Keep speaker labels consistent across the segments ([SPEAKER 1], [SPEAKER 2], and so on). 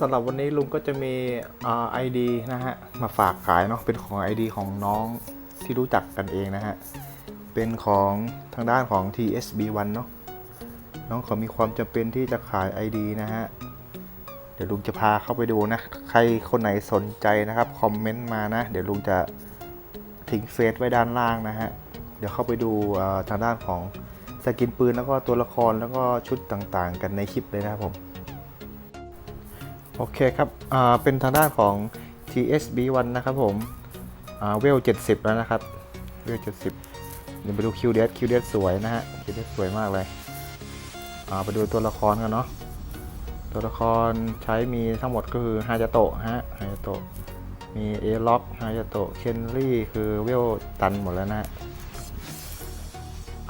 [SPEAKER 1] สำหรับวันนี้ลุงก็จะมีไอดีนะฮะ มาฝากขายเนาะเป็นของ ID ของน้องที่รู้จักกันเองนะฮะ เป็นของทางด้านของ TSB1 เนาะน้องเขามีความจำเป็นที่จะขาย ID นะฮะ เดี๋ยวลุงจะพาเข้าไปดูนะ ใครคนไหนสนใจนะครับคอมเมนต์มานะ เดี๋ยวลุงจะทิ้งเฟซไว้ด้านล่างนะฮะ เดี๋ยวเข้าไปดูทางด้านของสกินปืนแล้วก็ตัวละครแล้วก็ชุดต่างๆ กันในคลิปเลยนะครับผม โอเคครับอ่าเป็นทางด้านของ TSB1 นะครับผมอ่าเวล 70 แล้วนะครับ เวล 70 เดี๋ยวไปดู QDS QDS สวยนะฮะ QDS สวยมากเลยอ่าไปดูตัวละครกันเนาะ ตัวละครใช้มีทั้งหมดก็คือฮายาโตะฮะ ฮายาโตะ มีเอล็อกฮายาโตะ เคนรี่คือเวลตันหมดแล้วนะฮะ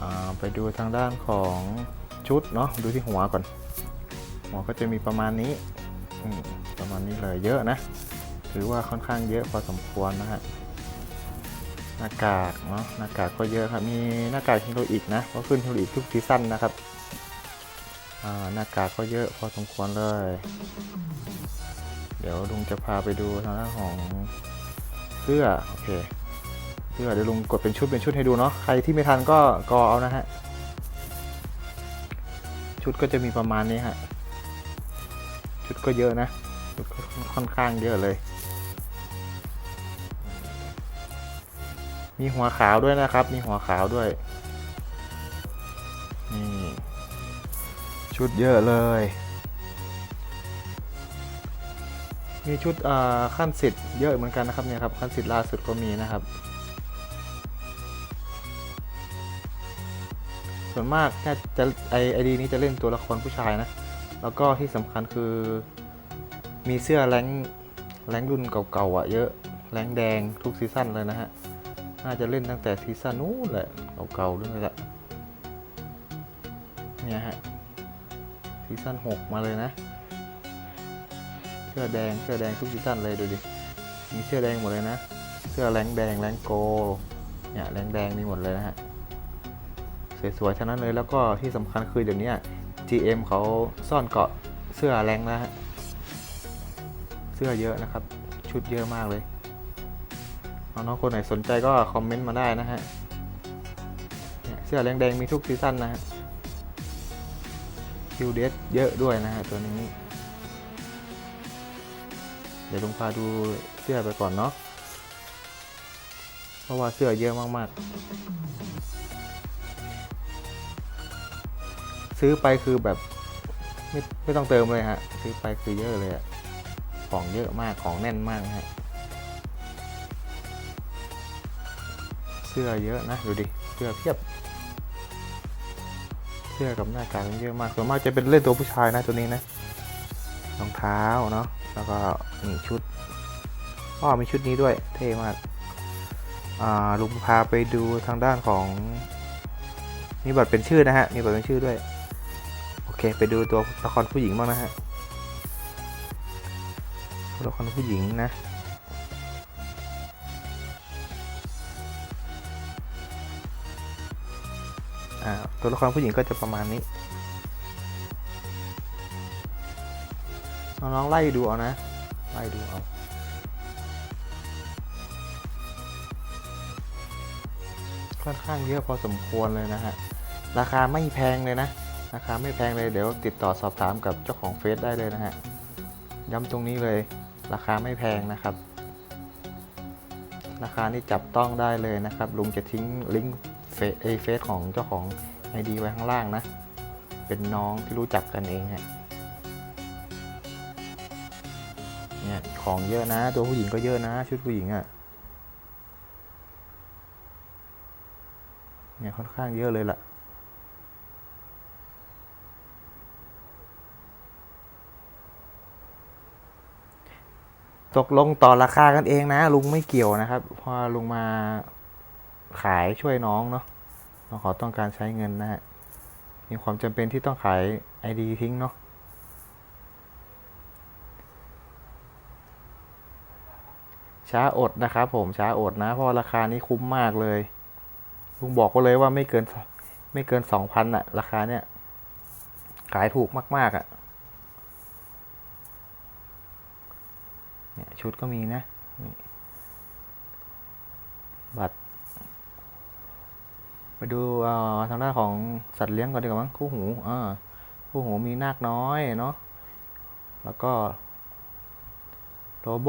[SPEAKER 1] อ่าไปดูทางด้านของชุดเนาะ ดูที่หัวก่อน หัวก็จะมีประมาณนี้ ประมาณนี้เลยเยอะนะ ถือว่าค่อนข้างเยอะพอสมควรนะฮะหน้ากากเนาะหน้ากากก็เยอะครับ มีหน้ากากฮิโรอีกนะเพราะขึ้นฮิโรอีกทุกซีซั่นนะครับหน้ากากก็เยอะพอสมควรเลย เดี๋ยวลุงจะพาไปดูทางด้านของเสื้อโอเคเสื้อเดี๋ยวลุงกดเป็นชุดเป็นชุดให้ดูเนาะใครที่ไม่ทันก็กอเอานะฮะชุดก็จะมีประมาณนี้ฮะ ชุดก็เยอะนะชุดค่อนข้างเยอะเลย มีหัวขาวด้วยนะครับ มีหัวขาวด้วยนี่ชุดเยอะเลย มีชุดขั้นสิทธิ์เยอะเหมือนกันนะครับเนี่ยครับขั้นสิทธิ์ล่าสุดก็มีนะครับ ส่วนมากน่าจะไอไอดีนี้จะเล่นตัวละครผู้ชายนะ แล้วก็ที่สำคัญคือ มีเสื้อแรงแรงรุ่นเก่าๆอะเยอะแรงแดงทุกซีซั่นเลยนะฮะ น่าจะเล่นตั้งแต่ซีซั่นนู้นแหละเก่าๆด้วยแหละเนี่ยฮะซีซั่น6 มาเลยนะ เสื้อแดงเสื้อแดงทุกซีซั่นเลยดูดิมีเสื้อแดงหมดเลยนะ เสื้อแรงแดงแรงโกเนี่ยแรงแดงมีหมดเลยนะฮะสวยๆทั้งนั้นเลยแล้วก็ที่สำคัญคือเดี๋ยวนี้ GM เขาซ่อนเกาะเสื้อแรงนะฮะ เสื้อเยอะนะครับ ชุดเยอะมากเลยน้องๆคนไหนสนใจก็คอมเมนต์มาได้นะฮะ เสื้อแรงแดงมีทุกซีซั่นนะฮะคิวเดสเยอะด้วยนะฮะตัวนี้ เดี๋ยวลงพาดูเสื้อไปก่อนเนาะ เพราะว่าเสื้อเยอะมากๆ ซื้อไปคือแบบไม่ไม่ต้องเติมเลยฮะ ซื้อไปคือเยอะเลยอะของเยอะมากของแน่นมากฮะ เสื้อเยอะนะดูดิ เสื้อเพียบ เสื้อกับหน้ากากมันเยอะมาก ส่วนมากจะเป็นเล่นตัวผู้ชายนะตัวนี้นะ รองเท้าเนาะ แล้วก็นี่ชุดอ้อมีชุดนี้ด้วย เท่มาก อ่าลุงพาไปดูทางด้านของ มีบัตรเป็นชื่อนะฮะ มีบัตรเป็นชื่อด้วย ไปดูตัวละครผู้หญิงบ้างนะฮะตัวละครผู้หญิงนะอ่าตัวละครผู้หญิงก็จะประมาณนี้น้องๆไล่ดูเอานะ ไล่ดูเอาค่อนข้างเยอะพอสมควรเลยนะฮะ ราคาไม่แพงเลยนะ ราคาไม่แพงเลยเดี๋ยวติดต่อสอบถามกับเจ้าของเฟซได้เลยนะฮะย้ำตรงนี้เลย ราคาไม่แพงนะครับ ราคานี่จับต้องได้เลยนะครับลุงจะทิ้งลิงก์เฟซเอเฟซของเจ้าของ ID ไว้ข้างล่างนะ เป็นน้องที่รู้จักกันเองฮะเนี่ยของเยอะนะ ตัวผู้หญิงก็เยอะนะ ชุดผู้หญิงอะ่ะเนี่ยค่อนข้างเยอะเลยล่ะ ตกลงต่อราคากันเองนะ ลุงไม่เกี่ยวนะครับเพราะลุงมาขายช่วยน้องเนาะน้องขาต้องการใช้เงินนะฮะมีความจำเป็นที่ต้องขายไอดีทิ้งเนาะช้าอดนะครับผมช้าอดนะ เพราะราคานี้คุ้มมากเลย ลุงบอกก็เลยว่าไม่เกิน ไม่เกินสองพันอะราคาเนี่ย ขายถูกมาก ๆอะ ชุดก็มีนะ บัตร ไปดูทางด้านของสัตว์เลี้ยงก่อนดีกว่ามั้งคู่หูอ่าคู่หูมีนาคน้อยเนาะแล้วก็โรโบ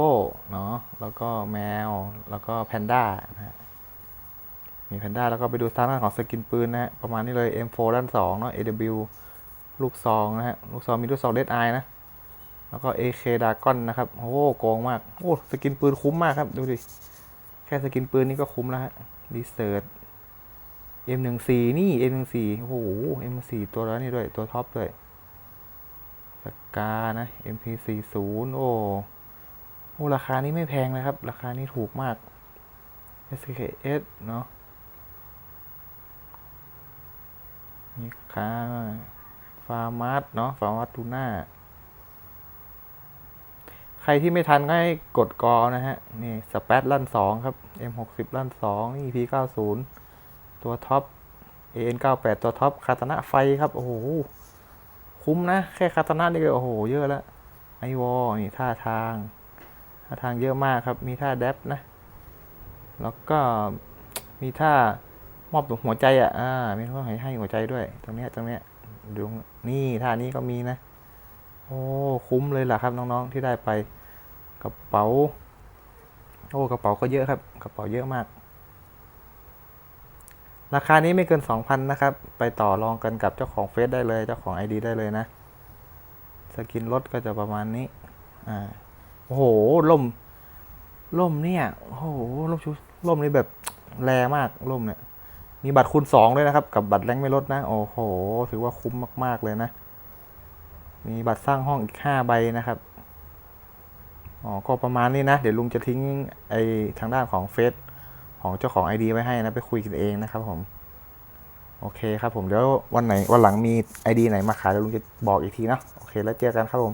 [SPEAKER 1] เนาะแล้วก็แมว แล้วก็แพนด้านะฮะมีแพนด้าแล้วก็ไปดูทางด้านของสกินปืนนะฮะประมาณนี้เลย M4 ด้านสองเนาะ AW ลูกซองนะฮะ ลูกซองมีลูกซองเดดไอนะ แล้วก็ AK ดากอนนะครับ โอ้โหโกงมาก โอ้สกินปืนคุ้มมากครับ ดูดิ แค่สกินปืนนี่ก็คุ้มแล้วฮะรีเสิร์ช M14 นี่ M14 โอ้โห M14 ตัวแล้วนี่ด้วย ตัวท็อปด้วยสกานะ MP40 โอ้โอ้ราคานี้ไม่แพงเลยครับ ราคานี้ถูกมาก SKS เนาะนี่ค่าฟาร์มัสเนาะฟาร์มัสทูน่า รที่ไม่ทันก็ให้กดกอนะฮะ นี่สเปซลั่นสองครับ M60 ลั่นสองนี่ P90 ตัวท็อป AN98 ตัวท็อปคาตานะไฟครับ โอ้โห คุ้มนะ แค่คาตานะนี่ก็โอ้โห เยอะแล้วไอวอลนี่ท่าทาง ท่าทางเยอะมากครับ มีท่าแดฟนะ แล้วก็มีท่ามอบหัวใจอะ อ่า มีท่าให้ให้หัวใจด้วย ตรงเนี้ยตรงเนี้ยดูนี่ท่านี้ก็มีนะ โอ้ คุ้มเลยล่ะครับน้องๆที่ได้ไป กระเป๋า โอ้กระเป๋าก็เยอะครับ กระเป๋าเยอะมาก ราคานี้ไม่เกิน 2,000 นะครับ ไปต่อรองกันกับเจ้าของเฟซได้เลย เจ้าของ ID ได้เลยนะ สกินรถก็จะประมาณนี้ อ่า โอ้โหล่ม ล่มเนี่ย โอ้โหล่มชุล่มนี่แบบแรงมากล่มเนี่ย มีบัตรคูณสองด้วยนะครับ กับบัตรแรงไม่ลดนะ โอ้โห ถือว่าคุ้มมาก ๆ เลยนะ มีบัตรสร้างห้องอีกห้าใบนะครับ อ๋อ ก็ประมาณนี้นะ เดี๋ยวลุงจะทิ้งไอทางด้านของเฟซของเจ้าของ ID ไว้ให้นะ ไปคุยกันเองนะครับผม โอเคครับผม เดี๋ยววันไหนวันหลังมี ID ไหนมาขายเดี๋ยวลุงจะบอกอีกทีนะ โอเค แล้วเจอกันครับผม